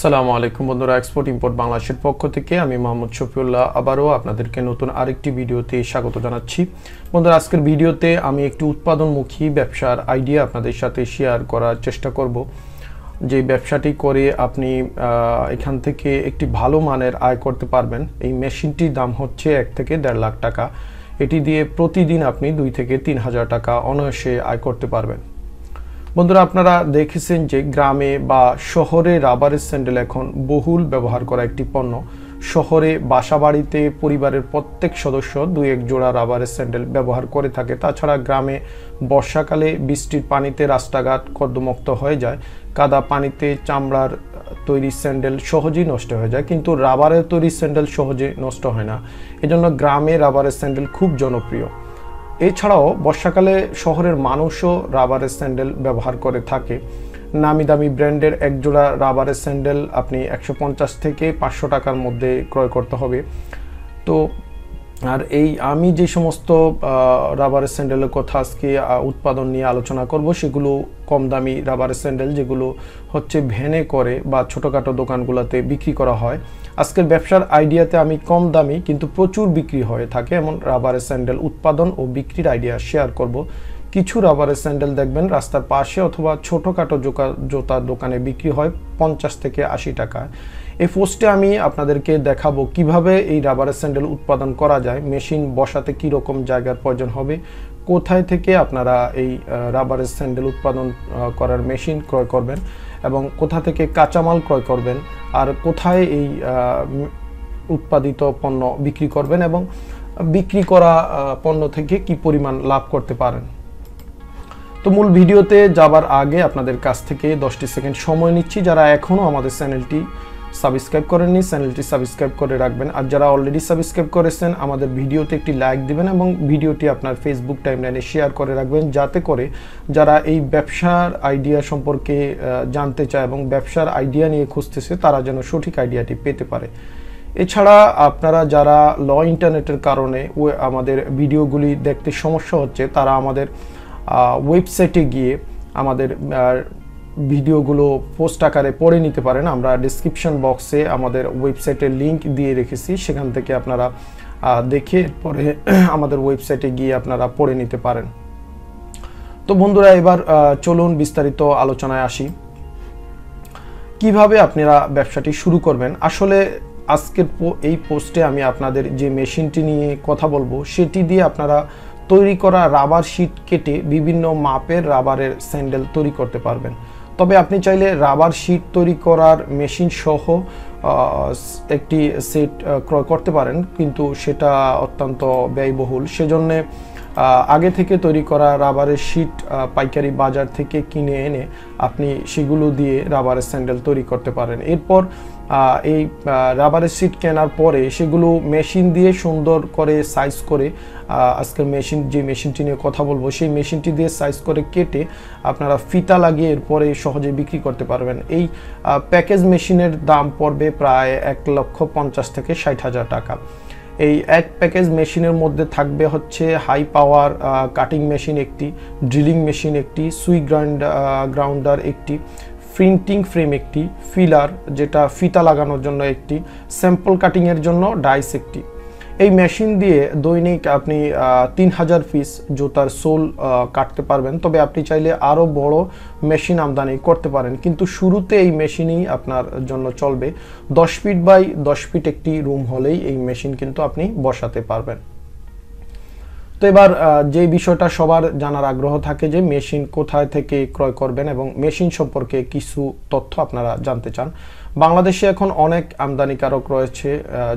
সালামু আলাইকুম বন্ধুরা এক্সপোর্ট ইম্পোর্ট বাংলাদেশের পক্ষ থেকে আমি মোহাম্মদ শফিউল্লাহ আবারও আপনাদেরকে নতুন আরেকটি ভিডিওতে স্বাগত জানাচ্ছি। বন্ধুরা, আজকের ভিডিওতে আমি একটি উৎপাদনমুখী ব্যবসার আইডিয়া আপনাদের সাথে শেয়ার করার চেষ্টা করব। যে ব্যবসাটি করে আপনি এখান থেকে একটি ভালো মানের আয় করতে পারবেন। এই মেশিনটির দাম হচ্ছে এক থেকে দেড় লাখ টাকা। এটি দিয়ে প্রতিদিন আপনি দুই থেকে তিন হাজার টাকা অনায়াসে আয় করতে পারবেন। বন্ধুরা, আপনারা দেখেছেন যে গ্রামে বা শহরে রাবারের স্যান্ডেল এখন বহুল ব্যবহার করা একটি পণ্য। শহরে বাসাবাড়িতে পরিবারের প্রত্যেক সদস্য দুই এক জোড়া রাবারের স্যান্ডেল ব্যবহার করে থাকে। তাছাড়া গ্রামে বর্ষাকালে বৃষ্টির পানিতে রাস্তাঘাট কর্দমুক্ত হয়ে যায়। কাদা পানিতে চামড়ার তৈরি স্যান্ডেল সহজেই নষ্ট হয়ে যায়, কিন্তু রাবারের তৈরি স্যান্ডেল সহজে নষ্ট হয় না। এজন্য গ্রামে রাবারের স্যান্ডেল খুব জনপ্রিয়। এছাড়াও বর্ষাকালে শহরের মানুষও রাবারের স্যান্ডেল ব্যবহার করে থাকে। নামি দামি ব্র্যান্ডের একজোড়া রাবারের স্যান্ডেল আপনি একশো পঞ্চাশ থেকে পাঁচশো টাকার মধ্যে ক্রয় করতে হবে। তো আর এই আমি যে সমস্ত রাবারের স্যান্ডেলের কথা আজকে উৎপাদন নিয়ে আলোচনা করব, সেগুলো কম দামি রাবারের স্যান্ডেল যেগুলো হচ্ছে ভ্যানে করে বা ছোটোখাটো দোকানগুলোতে বিক্রি করা হয়। আজকের ব্যবসার আইডিয়াতে আমি কম দামি কিন্তু প্রচুর বিক্রি হয়ে থাকে এমন রাবারের স্যান্ডেল উৎপাদন ও বিক্রির আইডিয়া শেয়ার করব। কিছু রাবারের স্যান্ডেল দেখবেন, রাস্তার পাশে অথবা ছোটোখাটো জোকা জোতার দোকানে বিক্রি হয় পঞ্চাশ থেকে আশি টাকা। এই পোস্টে আমি আপনাদেরকে দেখাবো কীভাবে এই রাবারের স্যান্ডেল উৎপাদন করা যায়, মেশিন বসাতে কী রকম জায়গার প্রয়োজন হবে, কোথায় থেকে আপনারা এই রাবারের স্যান্ডেল উৎপাদন করার মেশিন ক্রয় করবেন এবং কোথা থেকে কাঁচামাল ক্রয় করবেন, আর কোথায় এই উৎপাদিত পণ্য বিক্রি করবেন এবং বিক্রি করা পণ্য থেকে কি পরিমাণ লাভ করতে পারেন। তো মূল ভিডিওতে যাবার আগে আপনাদের কাছ থেকে দশটি সেকেন্ড সময় নিচ্ছি। যারা এখনও আমাদের চ্যানেলটি সাবস্ক্রাইব করেননি, চ্যানেলটি সাবস্ক্রাইব করে রাখবেন। আর যারা অলরেডি সাবস্ক্রাইব করেছেন, আমাদের ভিডিওতে একটি লাইক দিবেন এবং ভিডিওটি আপনার ফেসবুক টাইমলাইনে শেয়ার করে রাখবেন। যাতে করে যারা এই ব্যবসার আইডিয়া সম্পর্কে জানতে চায় এবং ব্যবসার আইডিয়া নিয়ে খুঁজতেছে, তারা যেন সঠিক আইডিয়াটি পেতে পারে। এছাড়া আপনারা যারা ল ইন্টারনেটের কারণে আমাদের ভিডিওগুলি দেখতে সমস্যা হচ্ছে, তারা আমাদের ওয়েবসাইটে গিয়ে আমাদের ভিডিওগুলো পোস্ট আকারে পড়ে নিতে পারেন। আমরা ডিসক্রিপশন বক্সে আমাদের ওয়েবসাইটের লিংক দিয়ে রেখেছি। সেখান থেকে আপনারা দেখে পরে আমাদের ওয়েবসাইটে গিয়ে আপনারা পড়ে নিতে পারেন। তো বন্ধুরা, এবার চলুন বিস্তারিত আলোচনায় আসি। কীভাবে আপনারা ব্যবসাটি শুরু করবেন? আসলে আজকের এই পোস্টে আমি আপনাদের যে মেশিনটি নিয়ে কথা বলব, সেটি দিয়ে আপনারা তৈরি করা রাবার শিট কেটে বিভিন্ন মাপের রাবারের স্যান্ডেল তৈরি করতে পারবেন। তবে আপনি চাইলে রাবার শিট তৈরি করার মেশিন সহ একটি সেট ক্রয় করতে পারেন, কিন্তু সেটা অত্যন্ত ব্যয়বহুল। সেজন্যে আগে থেকে তৈরি করা রাবারের শিট পাইকারি বাজার থেকে কিনে এনে আপনি সেগুলো দিয়ে রাবারের স্যান্ডেল তৈরি করতে পারেন। এরপর এই রাবারের সিট কেনার পরে সেগুলো মেশিন দিয়ে সুন্দর করে সাইজ করে আজকের মেশিন, যে মেশিনটি নিয়ে কথা বলব, সেই মেশিনটি দিয়ে সাইজ করে কেটে আপনারা ফিতা লাগিয়ে এরপরে সহজে বিক্রি করতে পারবেন। এই প্যাকেজ মেশিনের দাম পড়বে প্রায় এক লক্ষ পঞ্চাশ থেকে ষাট হাজার টাকা। এই এক প্যাকেজ মেশিনের মধ্যে থাকবে হচ্ছে হাই পাওয়ার কাটিং মেশিন একটি ড্রিলিং মেশিন একটি, সুই গ্রাইন্ড গ্রাউন্ডার একটি প্রিন্টিং ফ্রেম একটি ফিলার যেটা ফিতা লাগানোর জন্য একটি স্যাম্পল কাটিংয়ের জন্য ডাইস একটি। এই মেশিন দিয়ে দৈনিক আপনি তিন হাজার পিস জুতার সোল কাটতে পারবেন। তবে আপনি চাইলে আরও বড় মেশিন আমদানি করতে পারেন। কিন্তু শুরুতে এই মেশিনই আপনার জন্য চলবে। দশ ফিট বাই দশ ফিট একটি রুম হলেই এই মেশিন কিন্তু আপনি বসাতে পারবেন। তো এবার যে বিষয়টা সবার জানার আগ্রহ থাকে যে মেশিন কোথায় থেকে ক্রয় করবেন এবং মেশিন সম্পর্কে কিছু তথ্য আপনারা জানতে চান। বাংলাদেশে এখন অনেক আমদানিকারক রয়েছে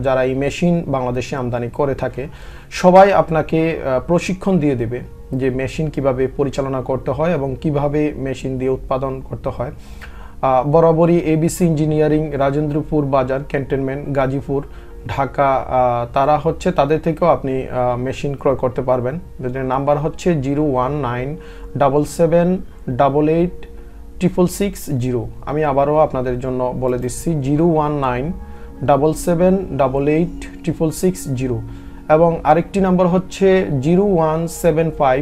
যারা এই মেশিন বাংলাদেশে আমদানি করে থাকে। সবাই আপনাকে প্রশিক্ষণ দিয়ে দেবে যে মেশিন কীভাবে পরিচালনা করতে হয় এবং কীভাবে মেশিন দিয়ে উৎপাদন করতে হয়। বরাবরই এবিসি ইঞ্জিনিয়ারিং, রাজেন্দ্রপুর বাজার, ক্যান্টনমেন্ট, গাজীপুর ঢাকা তারা হচ্ছে তাদের থেকেও আপনি মেশিন ক্রয় করতে পারবেন। নাম্বার হচ্ছে zero one nine double seven double eight triple six zero আমি আবারও আপনাদের জন্য বলে দিচ্ছি zero one nine double seven double eight triple six zero এবং আরেকটি নাম্বার হচ্ছে zero one seven five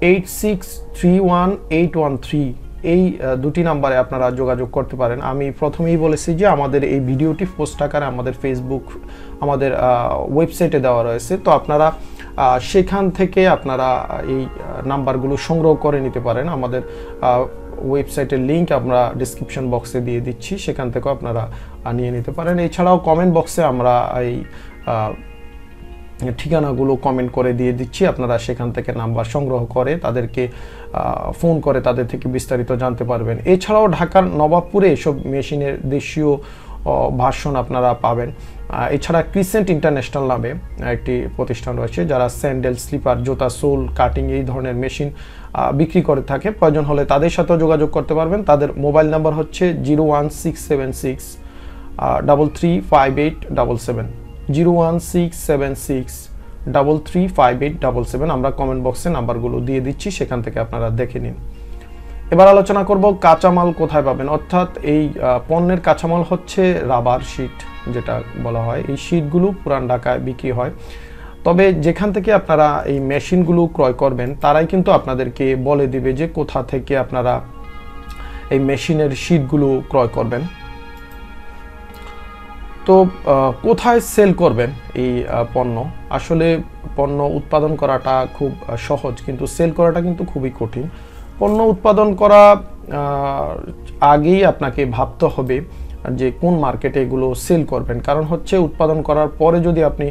eight six three one eight one three এই দুটি নাম্বারে আপনারা যোগাযোগ করতে পারেন। আমি প্রথমেই বলেছি যে আমাদের এই ভিডিওটি পোস্ট আকারে আমাদের ফেসবুক আমাদের ওয়েবসাইটে দেওয়া রয়েছে। তো আপনারা সেখান থেকে আপনারা এই নাম্বারগুলো সংগ্রহ করে নিতে পারেন। আমাদের ওয়েবসাইটের লিঙ্ক আমরা ডিসক্রিপশন বক্সে দিয়ে দিচ্ছি। সেখান থেকেও আপনারা নিয়ে নিতে পারেন। এছাড়াও কমেন্ট বক্সে আমরা এই ঠিকানাগুলো কমেন্ট করে দিয়ে দিচ্ছি। আপনারা সেখান থেকে নাম্বার সংগ্রহ করে তাদেরকে ফোন করে তাদের থেকে বিস্তারিত জানতে পারবেন। এছাড়াও ঢাকার নবাবপুরে এসব মেশিনের দেশীয় ভাষণ আপনারা পাবেন। এছাড়া ক্রিসেন্ট ইন্টারন্যাশনাল নামে একটি প্রতিষ্ঠান রয়েছে, যারা স্যান্ডেল স্লিপার জুতা সোল কাটিং এই ধরনের মেশিন বিক্রি করে থাকে। প্রয়োজন হলে তাদের সাথেও যোগাযোগ করতে পারবেন। তাদের মোবাইল নাম্বার হচ্ছে zero one six seven six double three five eight double seven. Zero one six seven six double three five eight double seven আমরা কমেন্ট বক্সে নাম্বারগুলো দিয়ে দিচ্ছি, সেখান থেকে আপনারা দেখে নিন। এবার আলোচনা করব কাঁচামাল কোথায় পাবেন। অর্থাৎ এই পণ্যের কাঁচামাল হচ্ছে রাবার শিট, যেটা বলা হয়। এই শিটগুলো পুরান ঢাকায় বিক্রি হয়। তবে যেখান থেকে আপনারা এই মেশিনগুলো ক্রয় করবেন, তারাই কিন্তু আপনাদেরকে বলে দিবে যে কোথা থেকে আপনারা এই মেশিনের শিটগুলো ক্রয় করবেন। তো কোথায় সেল করবেন এই পণ্য? আসলে পণ্য উৎপাদন করাটা খুব সহজ, কিন্তু সেল করাটা কিন্তু খুবই কঠিন। পণ্য উৎপাদন করা আগেই আপনাকে ভাবতে হবে যে কোন মার্কেটে এগুলো সেল করবেন। কারণ হচ্ছে উৎপাদন করার পরে যদি আপনি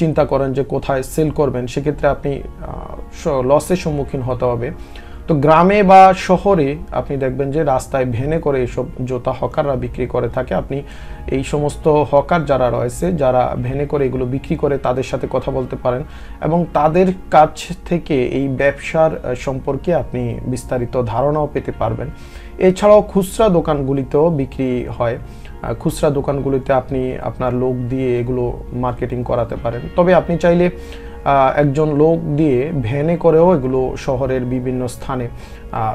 চিন্তা করেন যে কোথায় সেল করবেন, সেক্ষেত্রে আপনি লসের সম্মুখীন হতে হবে। তো গ্রামে বা শহরে আপনি দেখবেন যে রাস্তায় ভেনে করে এইসব জোতা হকাররা বিক্রি করে থাকে। আপনি এই সমস্ত হকার যারা রয়েছে, যারা ভেনে করে এগুলো বিক্রি করে তাদের সাথে কথা বলতে পারেন এবং তাদের কাছ থেকে এই ব্যবসার সম্পর্কে আপনি বিস্তারিত ধারণাও পেতে পারবেন। এছাড়াও খুচরা দোকানগুলিতেও বিক্রি হয়। খুচরা দোকানগুলিতে আপনি আপনার লোক দিয়ে এগুলো মার্কেটিং করাতে পারেন। তবে আপনি চাইলে একজন লোক দিয়ে ভ্যানে করেও এগুলো শহরের বিভিন্ন স্থানে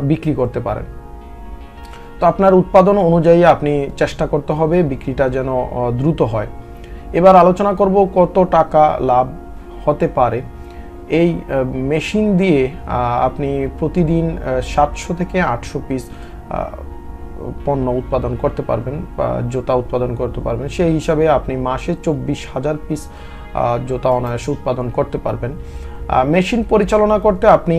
বিক্রি করতে পারেন। তো আপনার উৎপাদন অনুযায়ী আপনি চেষ্টা করতে হবে বিক্রিটা যেন দ্রুত হয়। এবার আলোচনা করব কত টাকা লাভ হতে পারে। এই মেশিন দিয়ে আপনি প্রতিদিন সাতশো থেকে আটশো পিস পণ্য উৎপাদন করতে পারবেন বা জুতা উৎপাদন করতে পারবেন। সেই হিসাবে আপনি মাসে চব্বিশ হাজার পিস জুতা অনায়াসে উৎপাদন করতে পারবেন। মেশিন পরিচালনা করতে আপনি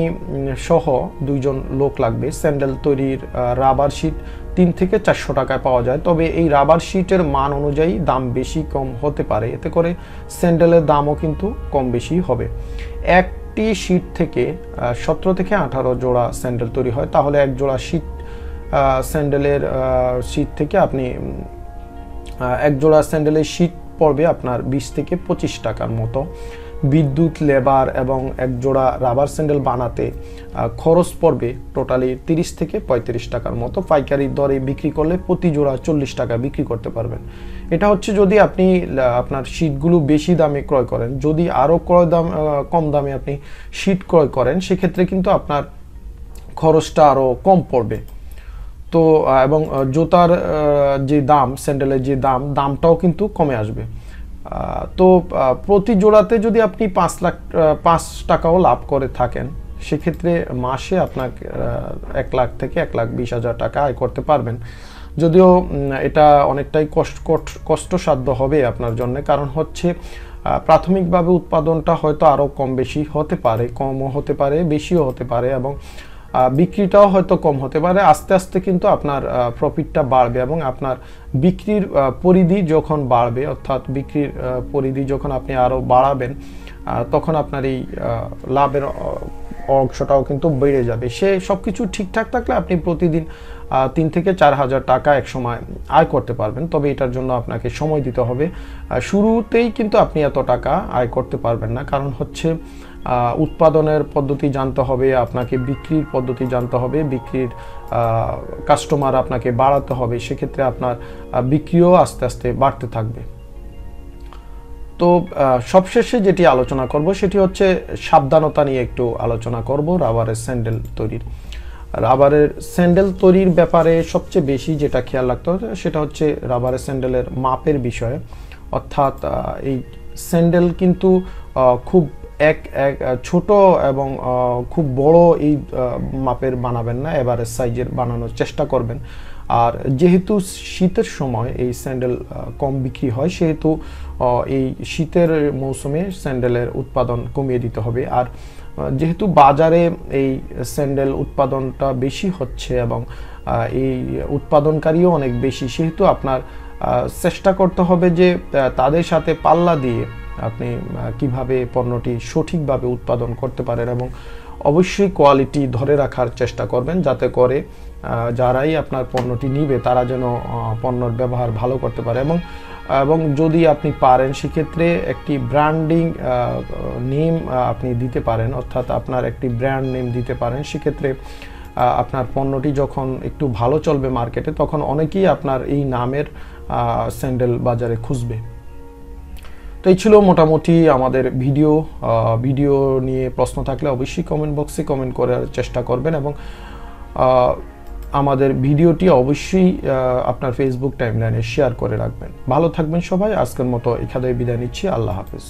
সহ দুইজন লোক লাগবে। স্যান্ডেল তৈরির রাবার শিট তিন থেকে চারশো টাকায় পাওয়া যায়। তবে এই রাবার শিটের মান অনুযায়ী দাম বেশি কম হতে পারে। এতে করে স্যান্ডেলের দামও কিন্তু কম বেশি হবে। একটি শিট থেকে সতেরো থেকে আঠারো জোড়া স্যান্ডেল তৈরি হয়। তাহলে এক জোড়া শিট স্যান্ডেলের শিট থেকে আপনি এক জোড়া স্যান্ডেলের শিট পড়বে আপনার বিশ থেকে পঁচিশ টাকার মতো। বিদ্যুৎ, লেবার এবং এক জোড়া রাবার স্যান্ডেল বানাতে খরচ পড়বে টোটালি তিরিশ থেকে পঁয়ত্রিশ টাকার মতো। পাইকারি দরে বিক্রি করলে প্রতি জোড়া চল্লিশ টাকা বিক্রি করতে পারবেন। এটা হচ্ছে যদি আপনি আপনার শীটগুলো বেশি দামে ক্রয় করেন, যদি আরও ক্রয় দাম কম দামে আপনি শীট ক্রয় করেন, সেক্ষেত্রে কিন্তু আপনার খরচটা আরও কম পড়বে। তো এবং জুতার যে দাম, স্যান্ডেলের যে দাম, দামটাও কিন্তু কমে আসবে। তো প্রতি জোড়াতে যদি আপনি পাঁচ লাখ পাঁচ টাকাও লাভ করে থাকেন, সেক্ষেত্রে মাসে আপনার এক লাখ থেকে এক লাখ বিশ হাজার টাকা আয় করতে পারবেন। যদিও এটা অনেকটাই কষ্ট কষ্টসাধ্য হবে আপনার জন্য, কারণ হচ্ছে প্রাথমিকভাবে উৎপাদনটা হয়তো আরও কম বেশি হতে পারে, কমও হতে পারে, বেশিও হতে পারে, এবং বিক্রিটাও হয়তো কম হতে পারে। আস্তে আস্তে কিন্তু আপনার প্রফিটটা বাড়বে এবং আপনার বিক্রির পরিধি যখন বাড়বে, অর্থাৎ বিক্রির পরিধি যখন আপনি আরও বাড়াবেন তখন আপনার এই লাভের অংশটাও কিন্তু বেড়ে যাবে। সে সব কিছু ঠিকঠাক থাকলে আপনি প্রতিদিন তিন থেকে চার হাজার টাকা এক সময় আয় করতে পারবেন। তবে এটার জন্য আপনাকে সময় দিতে হবে। শুরুতেই কিন্তু আপনি এত টাকা আয় করতে পারবেন না। কারণ হচ্ছে উৎপাদনের পদ্ধতি জানতে হবে, আপনাকে বিক্রির পদ্ধতি জানতে হবে, বিক্রির কাস্টমার আপনাকে বাড়াতে হবে, সেক্ষেত্রে আপনার বিক্রিও আস্তে আস্তে বাড়তে থাকবে। তো সবশেষে যেটি আলোচনা করব সেটি হচ্ছে সাবধানতা নিয়ে একটু আলোচনা করব, রাবারের স্যান্ডেল তৈরির। রাবারের স্যান্ডেল তৈরির ব্যাপারে সবচেয়ে বেশি যেটা খেয়াল রাখতে হবে সেটা হচ্ছে রাবারের স্যান্ডেলের মাপের বিষয়ে। অর্থাৎ এই স্যান্ডেল কিন্তু খুব এক এক ছোট এবং খুব বড় এই মাপের বানাবেন না এভারেজ সাইজের বানানোর চেষ্টা করবেন। আর যেহেতু শীতের সময় এই স্যান্ডেল কম বিক্রি হয়, সেহেতু এই শীতের মৌসুমে স্যান্ডেলের উৎপাদন কমিয়ে দিতে হবে। আর যেহেতু বাজারে এই স্যান্ডেল উৎপাদনটা বেশি হচ্ছে এবং এই উৎপাদনকারীও অনেক বেশি, সেহেতু আপনার চেষ্টা করতে হবে যে তাদের সাথে পাল্লা দিয়ে আপনি কীভাবে পণ্যটি সঠিকভাবে উৎপাদন করতে পারেন এবং অবশ্যই কোয়ালিটি ধরে রাখার চেষ্টা করবেন যাতে করে যারাই আপনার পণ্যটি নিবে তারা যেন পণ্যর ব্যবহার ভালো করতে পারে এবং এবং যদি আপনি পারেন সেক্ষেত্রে একটি ব্র্যান্ডিং নেম আপনি দিতে পারেন অর্থাৎ আপনার একটি ব্র্যান্ড নেম দিতে পারেন সেক্ষেত্রে আপনার পণ্যটি যখন একটু ভালো চলবে মার্কেটে তখন অনেকেই আপনার এই নামের স্যান্ডেল বাজারে খুঁজবে। তো এই ছিল মোটামুটি আমাদের ভিডিও। ভিডিও নিয়ে প্রশ্ন থাকলে অবশ্যই কমেন্ট বক্সে কমেন্ট করার চেষ্টা করবেন এবং আমাদের ভিডিওটি অবশ্যই আপনার ফেসবুক টাইমলাইনে শেয়ার করে রাখবেন। ভালো থাকবেন সবাই। আজকের মতো এখানে বিদায় নিচ্ছি। আল্লাহ হাফিজ।